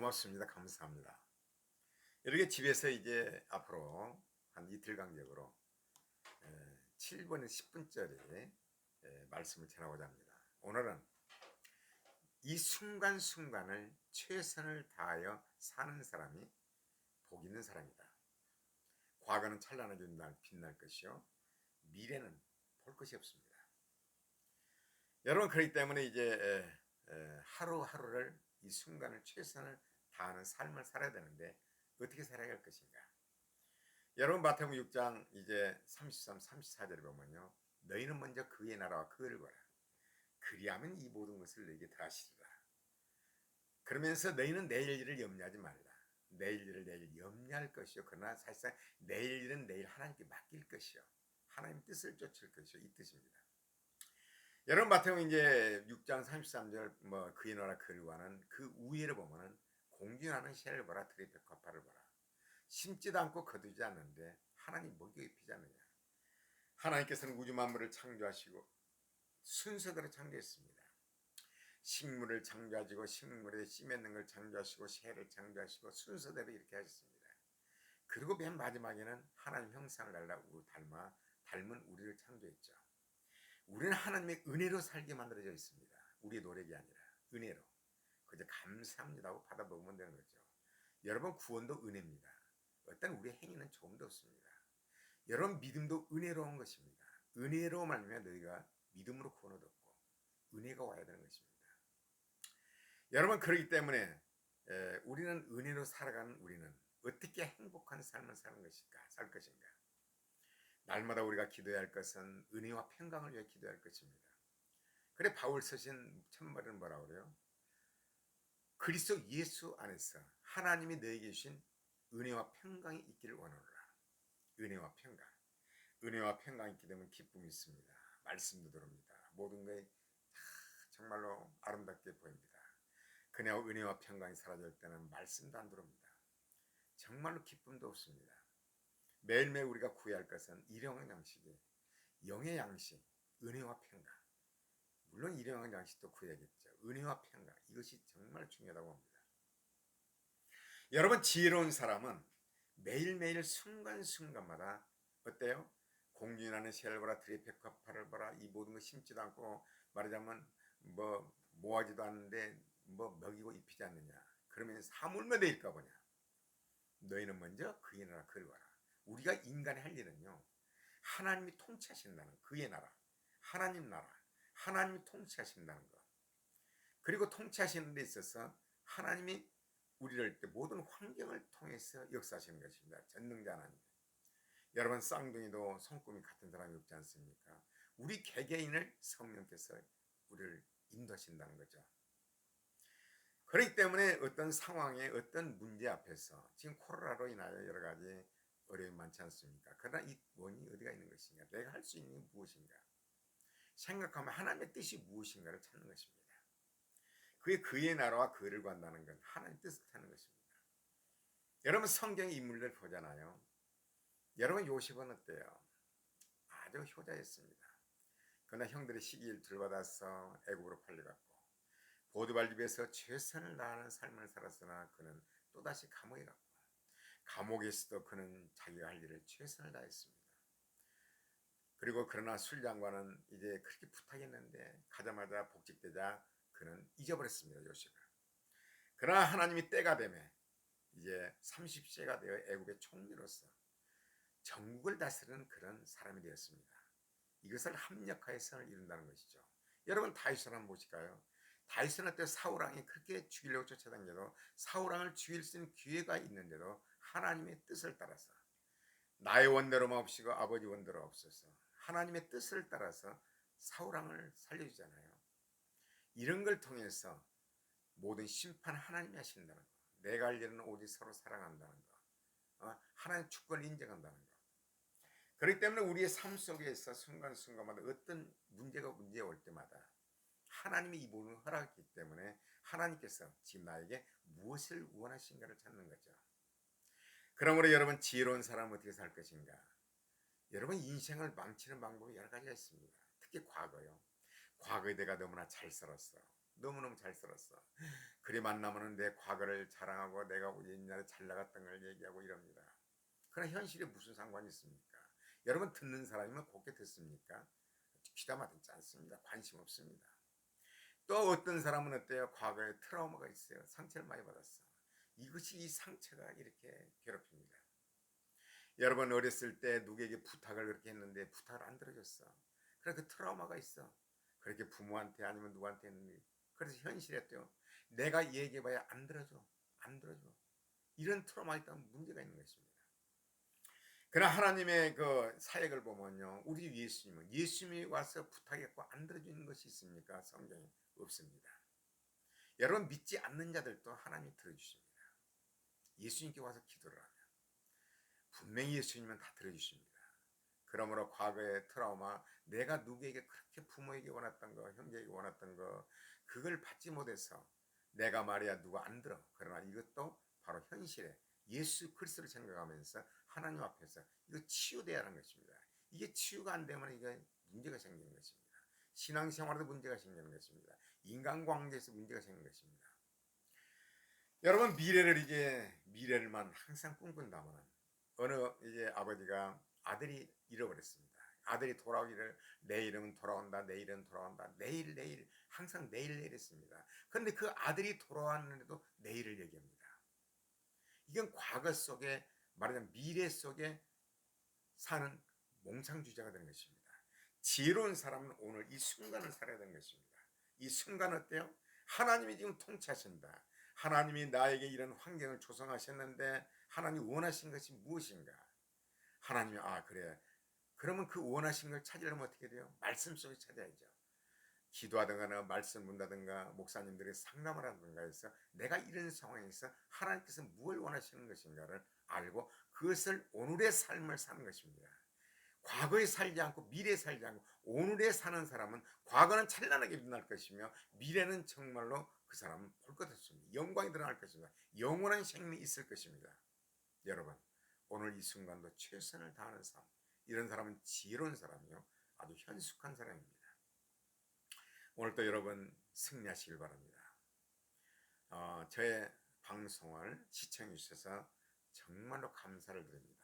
고맙습니다. 감사합니다. 이렇게 집에서 이제 앞으로 한 이틀 간격으로 7분에서 10분짜리 말씀을 전하고자 합니다. 오늘은 이 순간순간을 최선을 다하여 사는 사람이 복 있는 사람이다. 과거는 찬란하게 빛날, 것이요. 미래는 볼 것이 없습니다. 여러분 그렇기 때문에 이제 하루하루를 이 순간을 최선을 다하는 삶을 살아야 되는데 어떻게 살아야 할 것인가? 여러분 마태복음 6장 이제 33, 34절에 보면요. 너희는 먼저 그의 나라와 그를 보라. 그리하면 이 모든 것을 너에게 더하시리라. 그러면서 너희는 내일 일을 염려하지 말라. 내일 일을 내일 염려할 것이요. 그러나 사실상 내일 일은 내일 하나님께 맡길 것이요. 하나님 뜻을 쫓을 것이요. 이 뜻입니다. 여러분 마태복음 이제 6장 33절 뭐 그의 나라 그를 구하는 그 우위를 보면은 공균하는 새를 보라 들의 백화파를 보라. 심지도 않고 거두지 않는데 하나님 먹여 입히지 않느냐. 하나님께서는 우주 만물을 창조하시고 순서대로 창조했습니다. 식물을 창조하시고 식물에 씨 맺는 걸 창조하시고 새를 창조하시고 순서대로 이렇게 하셨습니다. 그리고 맨 마지막에는 하나님 형상을 달라 닮아 닮은 우리를 창조했죠. 우리는 하나님의 은혜로 살게 만들어져 있습니다. 우리의 노력이 아니라 은혜로 그저 감사합니다 하고 받아 먹으면 되는 거죠. 여러분 구원도 은혜입니다. 어떤 우리의 행위는 조금도 없습니다. 여러분 믿음도 은혜로운 것입니다. 은혜로 말면 너희가 믿음으로 구원을 얻고 은혜가 와야 되는 것입니다. 여러분 그렇기 때문에 우리는 은혜로 살아가는 우리는 어떻게 행복한 삶을 사는 것일까? 살 것인가? 날마다 우리가 기도해야 할 것은 은혜와 평강을 위해 기도해야 할 것입니다. 그래 바울 서신 첫 말은 뭐라 그래요? 그리스도 예수 안에서 하나님이 너에게 주신 은혜와 평강이 있기를 원하노라. 은혜와 평강. 은혜와 평강이 있게 되면 기쁨이 있습니다. 말씀도 들어옵니다. 모든 것이 정말로 아름답게 보입니다. 그네와 은혜와 평강이 사라질 때는 말씀도 안 들어옵니다. 정말로 기쁨도 없습니다. 매일매일 우리가 구해야 할 것은 일용의 양식이 영의 양식, 은혜와 평강. 물론 일용할 양식도 구해야겠죠. 은혜와 평강 이것이 정말 중요하다고 봅니다. 여러분 지혜로운 사람은 매일매일 순간순간마다 어때요? 공균하는 새를 보라 들의 백화파를 보라 이 모든 거 심지도 않고 말하자면 뭐 모하지도 않는데 뭐 먹이고 입히지 않느냐 그러면 사물며 되일까 보냐 너희는 먼저 그의 나라 그를 봐라 우리가 인간이 할 일은요 하나님이 통치하신다는 그의 나라 하나님 나라 하나님이 통치하신다는 것. 그리고 통치하시는 데 있어서 하나님이 우리를 모든 환경을 통해서 역사하시는 것입니다. 전능자 하나님. 여러분 쌍둥이도 손금이 같은 사람이 없지 않습니까? 우리 개개인을 성령께서 우리를 인도하신다는 거죠. 그렇기 때문에 어떤 상황에 어떤 문제 앞에서 지금 코로나로 인하여 여러 가지 어려움이 많지 않습니까? 그러나 이 원인이 어디가 있는 것인가? 내가 할 수 있는 게 무엇인가? 생각하면 하나님의 뜻이 무엇인가를 찾는 것입니다. 그게 그의 나라와 그를 관다는 건 하나님 뜻을 찾는 것입니다. 여러분 성경의 인물들 보잖아요. 여러분 요셉은 어때요? 아주 효자였습니다. 그러나 형들의 시기를 들받아서 애국으로 팔려갔고 보드발 집에서 최선을 다하는 삶을 살았으나 그는 또다시 감옥에 갔고 감옥에서도 그는 자기가 할 일을 최선을 다했습니다. 그리고 그러나 술장관은 이제 그렇게 부탁했는데 가자마자 복직되자 그는 잊어버렸습니다. 요셉을. 그러나 하나님이 때가 되매 이제 30세가 되어 애국의 총리로서 전국을 다스리는 그런 사람이 되었습니다. 이것을 합력하여 선을 이룬다는 것이죠. 여러분 다윗을 한번 보실까요? 다윗은 때 사울왕이 그렇게 죽이려고 쫓아다녀도 사울왕을 죽일 수 있는 기회가 있는데도 하나님의 뜻을 따라서 나의 원대로만 없이고 아버지 원대로 없어서 하나님의 뜻을 따라서 사울왕을 살려주잖아요. 이런 걸 통해서 모든 심판 하나님이 하신다는 거. 내가 할 일은 오직 서로 사랑한다는 거. 어? 하나님 주권을 인정한다는 거. 그렇기 때문에 우리의 삶 속에서 순간순간마다 어떤 문제가 문제 올 때마다 하나님이 이 부분을 허락했기 때문에 하나님께서 지금 나에게 무엇을 원하신가를 찾는 거죠. 그러므로 여러분 지혜로운 사람은 어떻게 살 것인가? 여러분 인생을 망치는 방법이 여러 가지가 있습니다. 특히 과거요. 과거에 내가 너무나 잘 살았어. 너무너무 잘 살았어. 그리 만나면은 내 과거를 자랑하고 내가 옛날에 잘 나갔던 걸 얘기하고 이럽니다. 그러나 현실에 무슨 상관이 있습니까? 여러분 듣는 사람이면 곱게 듣습니까? 귀담아 듣지 않습니다. 관심 없습니다. 또 어떤 사람은 어때요? 과거에 트라우마가 있어요. 상처를 많이 받았어. 이것이 이 상처가 이렇게 괴롭힙니다. 여러분 어렸을 때 누구에게 부탁을 그렇게 했는데 부탁을 안 들어줬어. 그래 그 트라우마가 있어. 그렇게 부모한테 아니면 누구한테 했는데 그래서 현실에 또요. 내가 얘기해봐야 안 들어줘. 안 들어줘. 이런 트라우마 있다면 문제가 있는 것입니다. 그러나 하나님의 그 사역을 보면요. 우리 예수님은 예수님이 와서 부탁했고 안 들어주는 것이 있습니까? 성경에 없습니다. 여러분 믿지 않는 자들도 하나님이 들어주십니다. 예수님께 와서 기도를 하면 분명히 예수님은 다 들어주십니다. 그러므로 과거의 트라우마, 내가 누구에게 그렇게 부모에게 원했던 거, 형제에게 원했던 거, 그걸 받지 못해서 내가 말이야 누가 안 들어. 그러나 이것도 바로 현실에 예수 그리스도를 생각하면서 하나님 앞에서 이거 치유돼야 하는 것입니다. 이게 치유가 안 되면 이게 문제가 생기는 것입니다. 신앙생활에도 문제가 생기는 것입니다. 인간관계에서 문제가 생기는 것입니다. 여러분 미래를 이제 미래를만 항상 꿈꾼다면 어느 이제 아버지가 아들이 잃어버렸습니다. 아들이 돌아오기를 내일은 돌아온다, 내일은 돌아온다, 내일 내일 항상 내일 내렸습니다. 그런데 그 아들이 돌아왔는데도 내일을 얘기합니다. 이건 과거 속에 말하자면 미래 속에 사는 몽상주의자가 되는 것입니다. 지혜로운 사람은 오늘 이 순간을 살아야 되는 것입니다. 이 순간 어때요? 하나님이 지금 통치하신다. 하나님이 나에게 이런 환경을 조성하셨는데 하나님 원하신 것이 무엇인가? 하나님이 아 그래. 그러면 그 원하신 걸 찾으려면 어떻게 돼요? 말씀 속에 찾아야죠. 기도하든가 말씀 문다든가 목사님들이 상담을 하든가 해서 내가 이런 상황에서 하나님께서 무엇을 원하시는 것인가를 알고 그것을 오늘의 삶을 사는 것입니다. 과거에 살지 않고 미래에 살지 않고 오늘에 사는 사람은 과거는 찬란하게 빛날 것이며 미래는 정말로 그 사람은 볼것 없습니다. 영광이 드러날 것입니다. 영원한 생명이 있을 것입니다. 여러분 오늘 이 순간도 최선을 다하는 삶 이런 사람은 지혜로운 사람이요 아주 현숙한 사람입니다. 오늘도 여러분 승리하시길 바랍니다. 어, 저의 방송을 시청해 주셔서 정말로 감사를 드립니다.